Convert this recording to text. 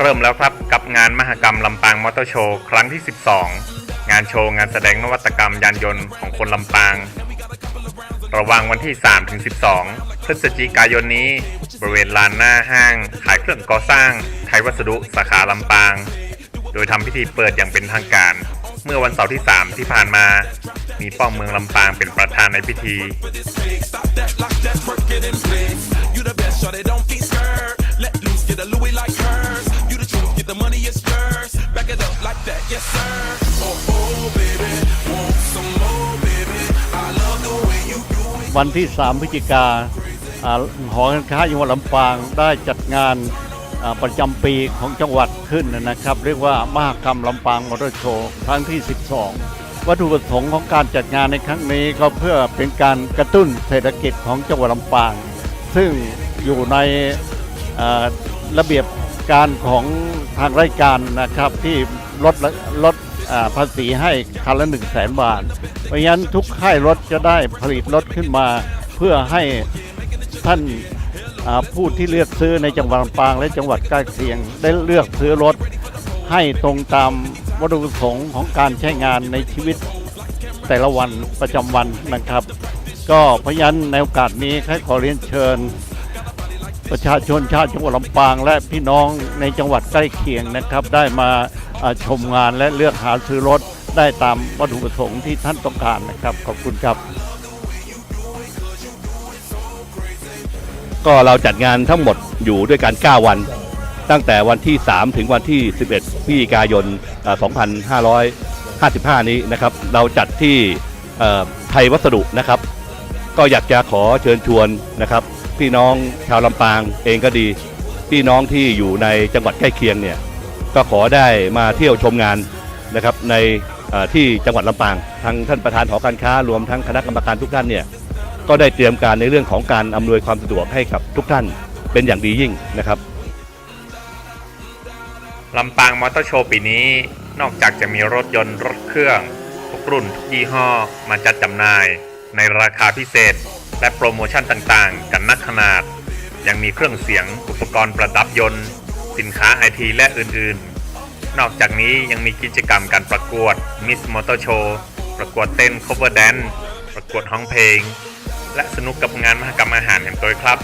เริ่มแล้วครับกับงานมหกรรมลำปางมอเตอร์โชว์ครั้งที่ 12 งานโชว์งานแสดงนวัตกรรมยานยนต์ของคนลำปาง ระหว่างวันที่3ถึง12 พฤศจิกายนนี้ บริเวณลานหน้าห้าง ขายเครื่องก่อสร้าง ไทยวัสดุสาขาลำปาง โดยทำพิธีเปิดอย่างเป็นทางการ เมื่อวันเสาร์ที่ 3 ที่ผ่านมา มีป้อมเมืองลำปางเป็นประธานในพิธีวันที่ 3 พฤศจิกาหอการค้าจังหวัดลำปางได้จัดงาน ประจำปีของจังหวัดขึ้นนะครับ เรียกว่ามหกรรมลำปางมอเตอร์โชว์ครั้งที่ 12 วัตถุประสงค์ของการจัดงานในครั้งนี้ก็เพื่อเป็นการกระตุ้นเศรษฐกิจของจังหวัดลำปาง ซึ่งอยู่ในระเบียบการของทางรายการนะครับที่ลดลดภาษีให้คันละ1 0 0 0 0แสนบาท เพราะฉะนั้นทุกค่ายรถจะได้ผลิตรถขึ้นมาเพื่อให้ท่าน ผู้ที่เลือกซื้อในจังหวัดลำปางและจังหวัดใกล้เคียง ได้เลือกซื้อรถให้ตรงตามวัตถุประสงค์ของการใช้งานในชีวิตแต่ละวันประจำวันนะครับ ก็เพราะฉะนั้นในโอกาสนี้ให้ขอเรียนเชิญ ประชาชนชาวจังหวัดลำปาง และพี่น้องในจังหวัดใกล้เคียงนะครับ ได้มาชมงานและเลือกหาซื้อรถได้ตามวัตถุประสงค์ที่ท่านต้องการนะครับ ขอบคุณครับ ก็เราจัดงานทั้งหมดอยู่ด้วยกัน 9 วัน ตั้งแต่วันที่ 3 ถึงวันที่ 11พฤศจิกายน 2555 นี้นะครับ เราจัดที่ไทยวัสดุนะครับ ก็อยากจะขอเชิญชวนนะครับ พี่น้องชาวลำปางเองก็ดี พี่น้องที่อยู่ในจังหวัดใกล้เคียงเนี่ย ก็ขอได้มาเที่ยวชมงานนะครับในที่จังหวัดลำปางทางท่านประธานหอการค้ารวมทั้งคณะกรรมการทุกท่านเนี่ย ก็ได้เตรียมการในเรื่องของการอำนวยความสะดวกให้กับทุกท่านเป็นอย่างดียิ่งนะครับลำปางมอเตอร์โชว์ปีนี้นอกจากจะมีรถยนต์รถเครื่อง ทุกรุ่นทุกยี่ห้อมาจัดจำหน่าย ในราคาพิเศษ และโปรโมชั่นต่างๆ กันนักขนาด ยังมีเครื่องเสียงอุปกรณ์ประดับยนต์ สินค้าไอทีและอื่นๆ นอกจากนี้ยังมีกิจกรรมการประกวด Miss Motor Show ประกวดเต้น cover dance ประกวดห้องเพลง และสนุกกับงานมหกรรมอาหารแห่งตัวครับ